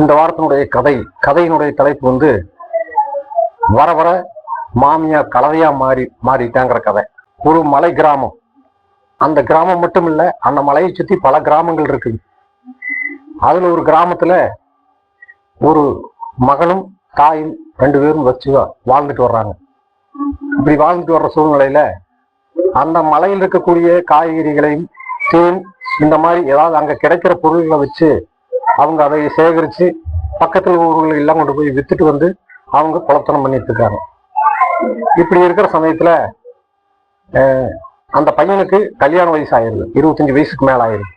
இந்த வாரத்தினுடைய கதை கதையினுடைய தலைப்பு வந்து வர வர மாமியார் கலவையா மாறி மாறிட்டாங்கிற கதை. ஒரு மலை கிராமம். அந்த கிராமம் மட்டும் இல்ல அந்த மலையை சுத்தி பல கிராமங்கள் இருக்குது அதுல ஒரு கிராமத்துல ஒரு மகனும் தாயும் ரெண்டு பேரும் வச்சு வாழ்ந்துட்டு வர்றாங்க. இப்படி வாழ்ந்துட்டு வர்ற சூழ்நிலையில அந்த மலையில் இருக்கக்கூடிய காய்கறிகளையும் தேன் இந்த மாதிரி ஏதாவது அங்க கிடைக்கிற பொருள்களை வச்சு அவங்க அதை சேகரிச்சு பக்கத்துல ஊர்கள் எல்லாம் கொண்டு போய் வித்துட்டு வந்து அவங்க குளத்தனம் பண்ணிட்டு இருக்காங்க. இப்படி இருக்கிற சமயத்துல அஹ், அந்த பையனுக்கு கல்யாண வயசு ஆயிருது. இருபத்தஞ்சு வயசுக்கு மேல ஆயிருது.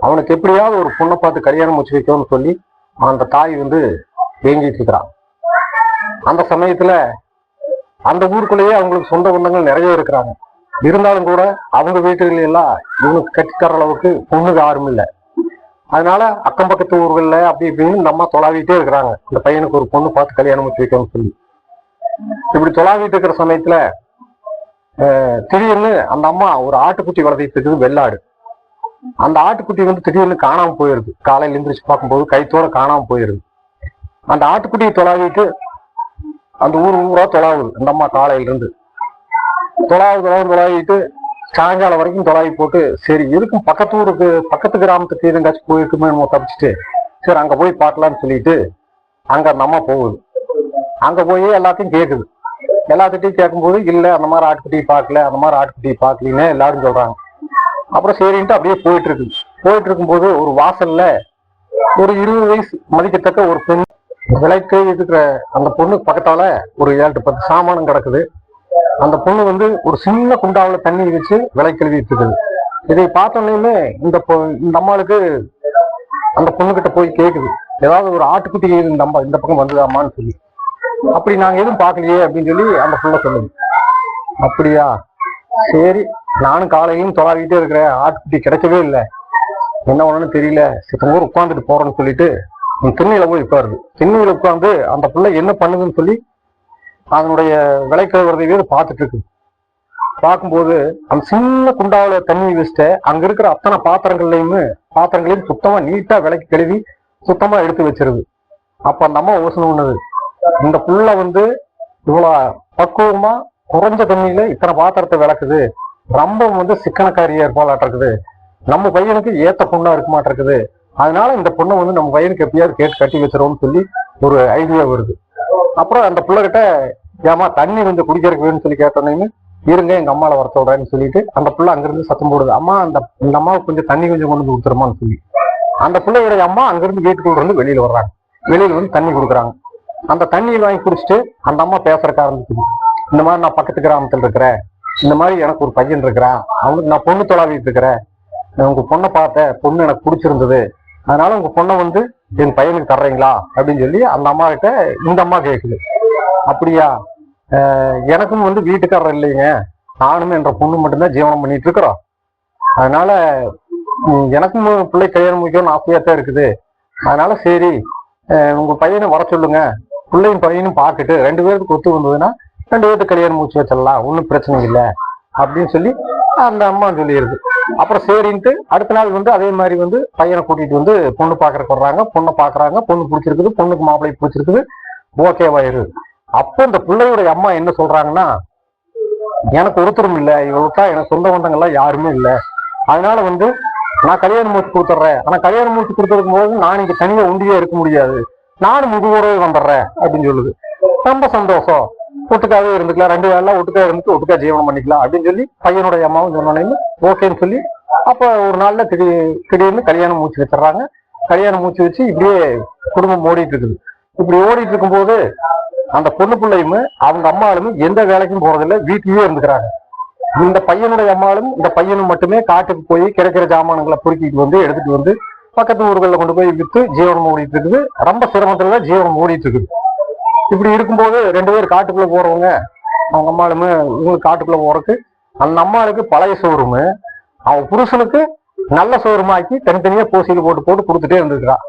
அவனுக்கு எப்படியாவது ஒரு பொண்ணை பார்த்து கல்யாணம் முடிச்சு வைக்கணும்னு சொல்லி அந்த தாய் வந்து ஏங்கிட்டு இருக்கிறான் அந்த சமயத்துல அந்த ஊருக்குள்ளேயே அவங்களுக்கு சொந்த பந்தங்கள் நிறைய இருக்கிறாங்க. இருந்தாலும் கூட அவங்க வீட்டுகள் எல்லாம் இவனுக்கு கட்டித்தர அளவுக்கு பொண்ணுக்கு யாரும் இல்லை. அதனால அக்கம் பக்கத்து ஊர்களில் அப்படி இப்படின்னு இந்த அம்மா தொலாவிட்டே இருக்கிறாங்க. இந்த பையனுக்கு ஒரு பொண்ணு பார்த்து கல்யாணம் வச்சு வைக்கணும்னு சொல்லி. இப்படி தொலாவிட்டு இருக்கிற சமயத்துல திடீர்னு அந்த அம்மா ஒரு ஆட்டுக்குட்டி வளர்த்திட்டு இருக்குது வெள்ளாடு. அந்த ஆட்டுக்குட்டி வந்து திடீர்னு காணாம போயிருது. காலையில எந்திரிச்சு பார்க்கும்போது கைத்தோட காணாம போயிருது. அந்த ஆட்டுக்குட்டியை தொலாவிட்டு அந்த ஊர் ஊரா தொலாவுது. அந்த அம்மா காலையில இருந்து தொலாவு தொலாவு தொலாவிட்டு சாயங்காலம் வரைக்கும் தொலாவி போட்டு சரி இருக்கும் பக்கத்து ஊருக்கு பக்கத்து கிராமத்துக்கு எதுங்காச்சும் போயிருக்குமே நம்ம தப்பிச்சுட்டு சரி அங்கே போய் பார்க்கலான்னு சொல்லிட்டு அங்கே அந்த அம்மா போகுது. அங்கே போய் எல்லாத்தையும் கேட்குது எல்லாத்திட்டையும் கேட்கும்போது இல்லை அந்த மாதிரி ஆட்டுக்குட்டி பார்க்கல அந்த மாதிரி ஆட்டுக்குட்டி பார்க்கலன்னு எல்லாரும் சொல்கிறாங்க அப்புறம் சரின்ட்டு அப்படியே போயிட்டு இருக்கு போயிட்டு இருக்கும்போது ஒரு வாசல்ல ஒரு இருபது வயசு மதிக்கத்தக்க ஒரு பெண் விலைக்கு இருக்கிற அந்த பொண்ணுக்கு பக்கத்தால ஒரு ஏழு பத்து சாமானம் கிடக்குது. அந்த பொண்ணு வந்து ஒரு சின்ன குண்டாவுல தண்ணி வச்சு விலை கழுவிட்டு இருக்குது. இதை பார்த்தோன்னே இந்த இந்த அம்மாளுக்கு அந்த பொண்ணுகிட்ட போய் கேட்குது ஏதாவது ஒரு ஆட்டுக்குட்டி இந்த அம்மா இந்த பக்கம் வந்துதாமான்னு சொல்லி. அப்படி நாங்கள் எதுவும் பார்க்கலையே அப்படின்னு சொல்லி அந்த பொண்ணை சொல்லுது. அப்படியா? சரி நானும் காலையும் தொலாவிட்டே இருக்கிறேன். ஆட்டுக்குட்டி கிடைக்கவே இல்லை. என்ன ஒன்றுன்னு தெரியல. சித்த ஊர் உட்காந்துட்டு போறேன்னு சொல்லிட்டு திண்ணையில போய் உட்காருது திண்ணையில உட்காந்து அந்த பிள்ளை என்ன பண்ணுதுன்னு சொல்லி அதனுடைய விலை வீடு பார்த்துட்டு இருக்கு. பார்க்கும்போது அந்த சின்ன குண்டாவில் தண்ணி வச்சுட்டு அங்க இருக்கிற அத்தனை பாத்திரங்கள்லயுமே பாத்திரங்களையும் சுத்தமா நீட்டா விலைக்கு கழுவி சுத்தமா எடுத்து வச்சிருது. அப்ப அந்த அம்மா யோசனை பண்ணுது. இந்த புள்ள வந்து இவ்வளவு பக்குவமா குறைஞ்ச தண்ணியில இத்தனை பாத்திரத்தை விளக்குது. ரொம்ப வந்து சிக்கனக்காரியா இருப்பாளாட்டிருக்குது. நம்ம பையனுக்கு ஏத்த பொண்ணா இருக்க மாட்டிருக்குது அதனால இந்த பொண்ணை வந்து நம்ம பையனுக்கு எப்படியாவது கேட்டு கட்டி வச்சிருவோம்னு சொல்லி ஒரு ஐடியா வருது. அப்புறம் அந்த பிள்ளைகிட்ட ஏமா தண்ணி கொஞ்சம் குடிக்கிறதுக்கு வேணும்னு சொல்லி கேட்டோன்னே இருங்க எங்க அம்மால வர சொல்றேன்னு சொல்லிட்டு அந்த பிள்ளை அங்கிருந்து சத்தம் போடுது. அம்மா அந்த இந்த அம்மாவுக்கு கொஞ்சம் தண்ணி கொஞ்சம் கொண்டு வந்து கொடுத்துருமான்னு சொல்லி. அந்த பிள்ளையோட அம்மா அங்கிருந்து வீட்டுக்குள்ள இருந்து வெளியில வர்றாங்க. வெளியில வந்து தண்ணி கொடுக்குறாங்க. அந்த தண்ணியை வாங்கி குடிச்சிட்டு அந்த அம்மா பேசுறக்க ஆரம்பிக்குது. இந்த மாதிரி நான் பக்கத்து கிராமத்துல இருக்கிறேன். இந்த மாதிரி எனக்கு ஒரு பையன் இருக்கிறான். அவனுக்கு நான் பொண்ணு தொலாவிட்டு இருக்கிறேன். நான் உங்க பொண்ணை பார்த்தேன். பொண்ணு எனக்கு பிடிச்சிருந்தது. அதனால உங்க பொண்ணை வந்து என் பையனுக்கு தர்றீங்களா? அப்படின்னு சொல்லி அந்த அம்மா கிட்ட இந்த அம்மா கேட்குது அப்படியா? எனக்கும் வந்து வீட்டுக்காரர் இல்லைங்க. நானும் என்ற பொண்ணு மட்டும்தான் ஜீவனம் பண்ணிட்டு இருக்கிறோம். அதனால எனக்கும் பிள்ளை கல்யாணம் முடிக்கணும்னு ஆசையா தான் இருக்குது. அதனால சரி உங்க பையனை வர சொல்லுங்க. பிள்ளையும் பையனும் பார்த்துட்டு ரெண்டு பேருக்கு ஒத்து வந்ததுன்னா ரெண்டு பேருக்கு கல்யாணம் முடிச்சு வச்சிடலாம். ஒன்றும் பிரச்சனை இல்லை. அப்படின்னு சொல்லி அந்த அம்மா சொல்லிடுது. அப்புறம் சரின்ட்டு அடுத்த நாள் வந்து அதே மாதிரி வந்து பையனை கூட்டிட்டு வந்து பொண்ணு பாக்குறக்கு வர்றாங்க. பொண்ணை பாக்குறாங்க பொண்ணு பிடிச்சிருக்குது. பொண்ணுக்கு மாப்பிள்ளை பிடிச்சிருக்குது. ஓகேவாயிரு அப்போ இந்த பிள்ளையோட அம்மா என்ன சொல்றாங்கன்னா எனக்கு ஒருத்தரும் இல்லை. இவளுக்கா எனக்கு சொந்த பந்தங்கள்லாம் யாருமே இல்லை. அதனால வந்து நான் கல்யாணம் முடிச்சு கொடுத்துட்றேன். ஆனா கல்யாணம் முடிச்சு கொடுத்துருக்கும் போது நான் இங்க தனியா ஒண்டியே இருக்க முடியாது. நானும் முதுகுறவே வந்துடுறேன் அப்படின்னு சொல்லுது. ரொம்ப சந்தோஷம். ஒட்டுக்காவே இருந்துக்கலாம். ரெண்டு வேலை ஒட்டுக்கா இருந்துட்டு ஒட்டுக்கா ஜீவனம் பண்ணிக்கலாம் அப்படின்னு சொல்லி பையனுடைய அம்மாவும் சொன்னோன்னு ஓகேன்னு சொல்லி அப்ப ஒரு நாள்ல திடீர் திடீர்னு கல்யாணம் மூச்சு வச்சிடறாங்க. கல்யாணம் மூச்சு வச்சு இப்படியே குடும்பம் ஓடிட்டு இருக்குது. இப்படி ஓடிட்டு இருக்கும்போது அந்த பொண்ணு பிள்ளையும் அவங்க அம்மாளும் எந்த வேலைக்கும் போறதில்ல. வீட்டிலயே இருந்துக்கிறாங்க. இந்த பையனுடைய அம்மாளும் இந்த பையனும் மட்டுமே காட்டுக்கு போய் கிடைக்கிற ஜாமான்களை பொறுக்கிட்டு வந்து எடுத்துட்டு வந்து பக்கத்து ஊர்களில் கொண்டு போய் விற்று ஜீவனம் ஓடிட்டு இருக்குது. ரொம்ப சிரமத்துல தான் ஜீவனம் ஓடிட்டு இருக்குது. இப்படி இருக்கும்போது ரெண்டு பேர் காட்டுக்குள்ள போறவங்க அவங்க அம்மாளுமே இவங்க காட்டுக்குள்ள போறதுக்கு அந்த அம்மாளுக்கு பழைய ஷோரூமு அவன் புருஷனுக்கு நல்ல ஷோரூமாக்கி தனித்தனியா பூசியில் போட்டு போட்டு கொடுத்துட்டே இருந்திருக்கிறான்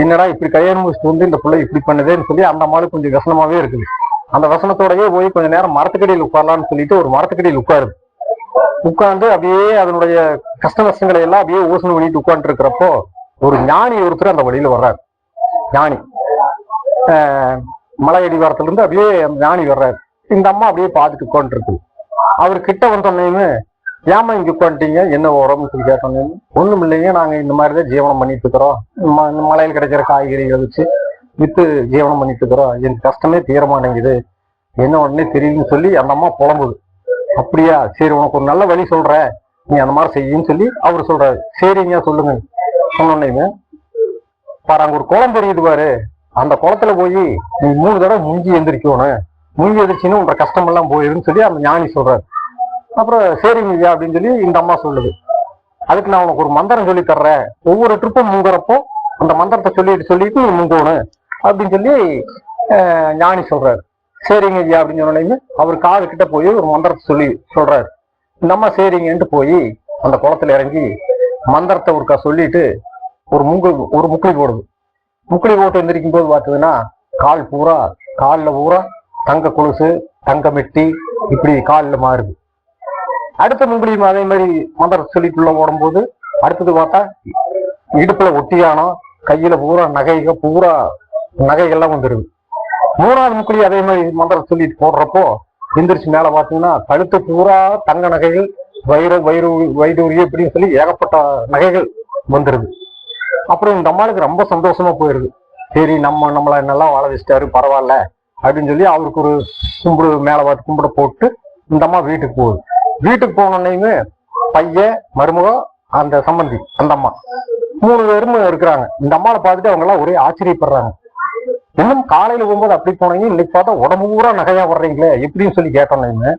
என்னடா இப்படி கல்யாணம் முடிச்சுட்டு வந்து இந்த பிள்ளை இப்படி பண்ணுதேன்னு சொல்லி அந்த அம்மாளுக்கு கொஞ்சம் வசனமாவே இருக்குது. அந்த வசனத்தோடயே போய் கொஞ்ச நேரம் மரத்துக்கடியில் உட்காரலாம்னு சொல்லிட்டு ஒரு மரத்துக்கடியில் உட்காருது. உட்கார்ந்து அப்படியே அதனுடைய கஷ்ட நஷ்டங்களை எல்லாம் அப்படியே யோசனை பண்ணிட்டு உட்கார்ந்து இருக்கிறப்போ ஒரு ஞானி ஒருத்தர் அந்த வழியில வர்றாரு. ஞானி. மலை அடிவாரத்திலிருந்து அப்படியே அந்த ஞானி வர்றாரு. இந்த அம்மா அப்படியே பார்த்துட்டு உட்காந்துருக்கு அவர் கிட்ட வந்தோடனே ஏமா இங்க உட்காந்துட்டீங்க என்ன உரம்னு சொல்லி கேட்டோன்னு ஒண்ணும் இல்லைங்க நாங்க இந்த மாதிரி தான் ஜீவனம் பண்ணிட்டு இருக்கிறோம். இந்த மலையில் கிடைக்கிற காய்கறிகளை வச்சு வித்து ஜீவனம் பண்ணிட்டு இருக்கிறோம். என் கஷ்டமே தீர மாட்டேங்குது. என்ன உடனே தெரியுதுன்னு சொல்லி அந்த அம்மா புலம்புது. அப்படியா? சரி உனக்கு ஒரு நல்ல வழி சொல்றேன் நீ அந்த மாதிரி செய்யுன்னு சொல்லி அவர் சொல்றாரு. சரிங்க சொல்லுங்க. சொன்னோன்னே பாரு அங்க ஒரு குளம் தெரியுது பாரு. அந்த குளத்துல போய் நீ மூணு தடவை முங்கி எந்திரிக்கணும் முங்கி எந்திரிச்சின்னு உன்ற கஷ்டம் எல்லாம் போயிருன்னு சொல்லி அந்த ஞானி சொல்றாரு. அப்புறம் சரிங்க ஐயா அப்படின்னு சொல்லி இந்த அம்மா சொல்லுது. அதுக்கு நான் உனக்கு ஒரு மந்திரம் சொல்லி தர்றேன். ஒவ்வொரு ட்ரிப்பும் முங்குறப்போ அந்த மந்திரத்தை சொல்லிட்டு சொல்லிட்டு நீ முங்கணும் அப்படின்னு சொல்லி ஞானி சொல்றாரு. சரிங்க ஐயா அப்படின்னு சொன்னோடனே அவர் காது கிட்ட போய் ஒரு மந்திரத்தை சொல்லி சொல்றாரு. இந்த அம்மா சரிங்கன்ட்டு போய் அந்த குளத்துல இறங்கி மந்திரத்தை ஒருக்கா சொல்லிட்டு ஒரு முங்கு ஒரு முக்குளி போடுது. முக்குளி ஓட்டு எந்திரிக்கும் போது பார்த்ததுன்னா கால் பூரா காலில் பூரா தங்க கொலுசு தங்க மெட்டி இப்படி காலில் மாறுது. அடுத்த முன்படியும் அதே மாதிரி மந்திர சொல்லிட்டுள்ள ஓடும்போது அடுத்தது பார்த்தா இடுப்புல ஒட்டியானம் கையில பூரா நகைக பூரா நகைகள்லாம் வந்துடுது மூணாவது முக்குளி அதே மாதிரி மந்திரம் சொல்லிட்டு போடுறப்போ எந்திரிச்சு மேல பாத்தீங்கன்னா கழுத்து பூரா தங்க நகைகள் வைர வைரு வைடூரிய இப்படின்னு சொல்லி ஏகப்பட்ட நகைகள் வந்துடுது அப்புறம் இந்த அம்மாளுக்கு ரொம்ப சந்தோஷமா போயிருது. சரி நம்ம நம்மளை நல்லா வாழ வச்சிட்டாரு பரவாயில்ல அப்படின்னு சொல்லி அவருக்கு ஒரு கும்பிடு மேலே பார்த்து கும்பிட போட்டு இந்த அம்மா வீட்டுக்கு போகுது. வீட்டுக்கு போனோடனையுமே பையன் மருமகம் அந்த சம்பந்தி அந்த அம்மா. மூணு பேரும் இருக்கிறாங்க. இந்த அம்மாவை பார்த்துட்டு அவங்க எல்லாம் ஒரே ஆச்சரியப்படுறாங்க. இன்னும் காலையில போகும்போது அப்படி போனீங்க இன்னைக்கு பார்த்தா உடம்பு பூரா நகையா வர்றீங்களே எப்படின்னு சொல்லி கேட்டோன்னே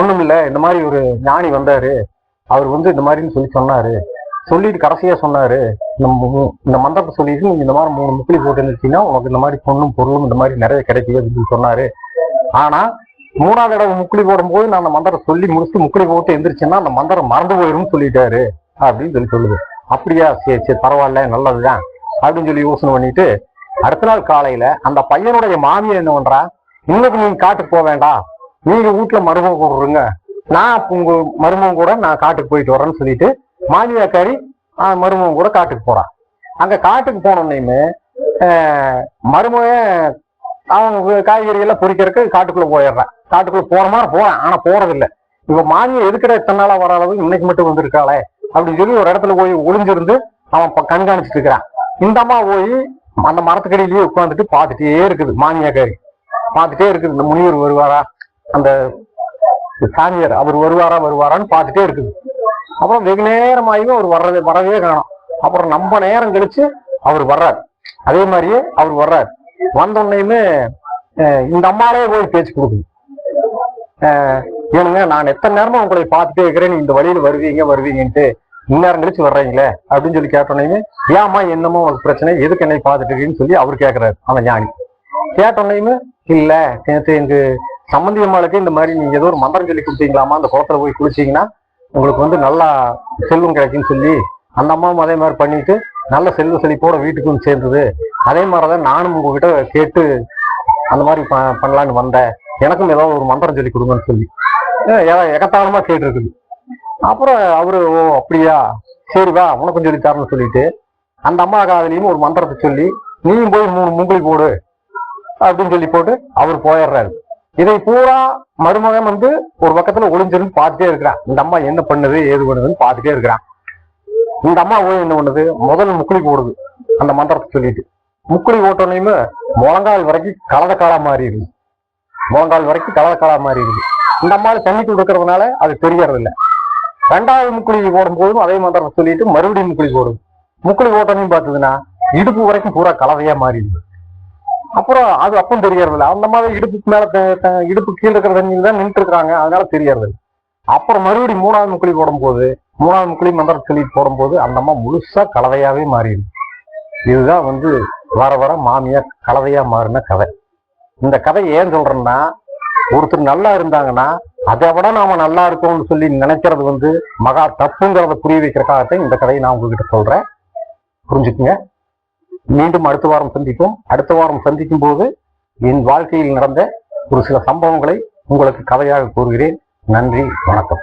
ஒண்ணும் இல்ல இந்த மாதிரி ஒரு ஞானி வந்தாரு. அவர் வந்து இந்த மாதிரின்னு சொல்லி சொன்னாரு. சொல்லிட்டு கடைசியா சொன்னாரு இந்த இந்த மந்திரத்தை சொல்லிட்டு நீங்க இந்த மாதிரி மூணு முக்கிலி போட்டு இருந்துச்சுன்னா உனக்கு இந்த மாதிரி பொண்ணும் பொருளும் இந்த மாதிரி நிறைய கிடைக்குது அப்படின்னு சொல்லி சொன்னாரு. ஆனா மூணாவது தடவை முக்கிலி போடும்போது நான் அந்த மந்திரம் சொல்லி முடிச்சுட்டு முக்கிலி போட்டு எந்திரிச்சேன்னா அந்த மந்திரம் மறந்து போயிரும்னு சொல்லிட்டாரு அப்படின்னு சொல்லி சொல்லுது. அப்படியா? சரி சரி பரவாயில்ல நல்லதுதான் அப்படின்னு சொல்லி யோசனை பண்ணிட்டு அடுத்த நாள் காலையில அந்த பையனுடைய மாமியார் என்ன பண்றா? இன்னைக்கு நீங்க காட்டுக்கு போக வேண்டாம். நீங்க வீட்டுல மருமகம் கூடுறீங்க நான் உங்க மருமகம் கூட நான் காட்டுக்கு போயிட்டு வரேன்னு சொல்லிட்டு மாமியாக்காரி மருமகன் கூட காட்டுக்கு போறான். அங்க காட்டுக்கு போனோடனேயுமே மருமகன் அவன் காய்கறி எல்லாம் பொறிக்கிறதுக்கு காட்டுக்குள்ள போயிடுறான். காட்டுக்குள்ள போற மாதிரி போறான் ஆனா போறதில்லை. இல்ல இவ மாமியை எதுக்கிற இத்தனை நாளா வர அளவு இன்னைக்கு மட்டும் வந்திருக்காளே அப்படின்னு சொல்லி ஒரு இடத்துல போய் ஒளிஞ்சிருந்து அவன் கண்காணிச்சுட்டு கண்காணிச்சிட்டு இருக்கிறான். இந்த அம்மா போய் அந்த மரத்துக்கடியிலேயே உட்காந்துட்டு பார்த்துட்டே இருக்குது மாமியாக்காரி பார்த்துட்டே இருக்குது இந்த முனிவர் வருவாரா? அந்த சாமியார் அவர் வருவாரா வருவாரான்னு பார்த்துட்டே இருக்குது. அப்புறம் வெகு நேரமாயும் அவர் வர்றது வரவே காணும். அப்புறம் நம்ம நேரம் கழிச்சு அவர் வர்றார். அதே மாதிரியே அவர் வர்றார். வந்த உடனேயுமே இந்த அம்மாலே போய் பேச்சு கொடுக்குது ஏனுங்க நான் எத்தனை நேரமா உங்களை பார்த்துட்டே இருக்கிறேன் இந்த வழியில வருவீங்க வருவீங்கன்ட்டு இந்நேரம் கழிச்சு வர்றீங்களே அப்படின்னு சொல்லி கேட்டோன்னே ஏம்மா என்னமோ உங்களுக்கு பிரச்சனை? எதுக்கு என்னை பார்த்துட்டு இருக்கீங்கன்னு சொல்லி அவர் கேட்கிறாரு அந்த ஞானி. கேட்டோன்னையுமே இல்ல நேற்று எங்க சம்பந்தி அம்மாளுக்கு இந்த மாதிரி நீங்க ஏதோ ஒரு மந்திரம் சொல்லி கொடுத்தீங்களாமா அந்த குளத்துல போய் குளிச்சீங்கன்னா உங்களுக்கு வந்து நல்லா செல்வம் கிடைக்குன்னு சொல்லி அந்த அம்மாவும் அதே மாதிரி பண்ணிட்டு நல்ல செல்வ செழிப்போட வீட்டுக்கும் சேர்ந்தது. அதே மாதிரிதான் நானும் உங்ககிட்ட கேட்டு அந்த மாதிரி ப- பண்ணலான்னு வந்தேன். எனக்கும் ஏதாவது ஒரு மந்திரம் சொல்லி கொடுங்கன்னு சொல்லி. ஏ- எ- எகத்தாளமா கேட்டிருக்குது. அப்புறம் அவரு ஓ அப்படியா? சரி வா உனக்கும் சொல்லி தரணும்னு சொல்லிட்டு அந்த அம்மா காதலையும் ஒரு மந்திரத்தை சொல்லி நீயும் போய் மூணு முங்குளி போடு அப்படின்னு சொல்லி போட்டு அவர் போயிடுறாரு. இதை பூரா மருமகன் வந்து ஒரு பக்கத்துல ஒளிஞ்சிருந்து பார்த்துட்டே இருக்கிறான். இந்த அம்மா என்ன பண்ணுது ஏது பண்ணுதுன்னு பார்த்துட்டே இருக்கிறான். இந்த அம்மா போய் என்ன பண்ணுது? முதல் முக்குளி போடுது. அந்த மந்திரத்தை சொல்லிட்டு. முக்குளி ஓட்டோனையுமே முழங்கால் வரைக்கும் கலத காலா மாறிடுது. முழங்கால் வரைக்கும் கலத காலா மாறிடுது. இந்த அம்மா தண்ணி கொடுக்கறதுனால அது தெரியறது இல்லை ரெண்டாவது ஓடும் பொழுதும் அதே மந்திரத்தை சொல்லிட்டு மறுபடியும் முக்குழி போடுது. முக்குழி ஓட்டனையும் பார்த்ததுன்னா இடுப்பு வரைக்கும் பூரா கலவையா மாறிடுது. அப்புறம் அது அப்பவும் தெரியறதில்ல. அந்த மாதிரி இடுப்புக்கு மேல த- த- இடுப்பு கீழே இருக்கிற தண்ணியில் தான் நின்று இருக்கிறாங்க அதனால தெரியறது அப்புறம் மறுபடியும் மூணாவது முக்குளி போடும்போது மூணாவது முக்குளி மந்திரம் சொல்லி போடும்போது அந்த அம்மா முழுசா கலவையாவே மாறிடுது. இதுதான் வந்து வர வர மாமியா கலவையா மாறின கதை. இந்த கதை ஏன் சொல்றேன்னா ஒருத்தர் நல்லா இருந்தாங்கன்னா அதை விட நாம நல்லா இருக்கோம்னு சொல்லி நினைக்கிறது வந்து மகா தப்புங்கிறத புரிய காலத்தை இந்த கதையை நான் உங்ககிட்ட சொல்றேன். புரிஞ்சுக்குங்க? மீண்டும் அடுத்த வாரம் சந்திப்போம். அடுத்த வாரம் சந்திக்கும் போது என் வாழ்க்கையில் நடந்த ஒரு சில சம்பவங்களை உங்களுக்கு கதையாக கூறுகிறேன். நன்றி வணக்கம்.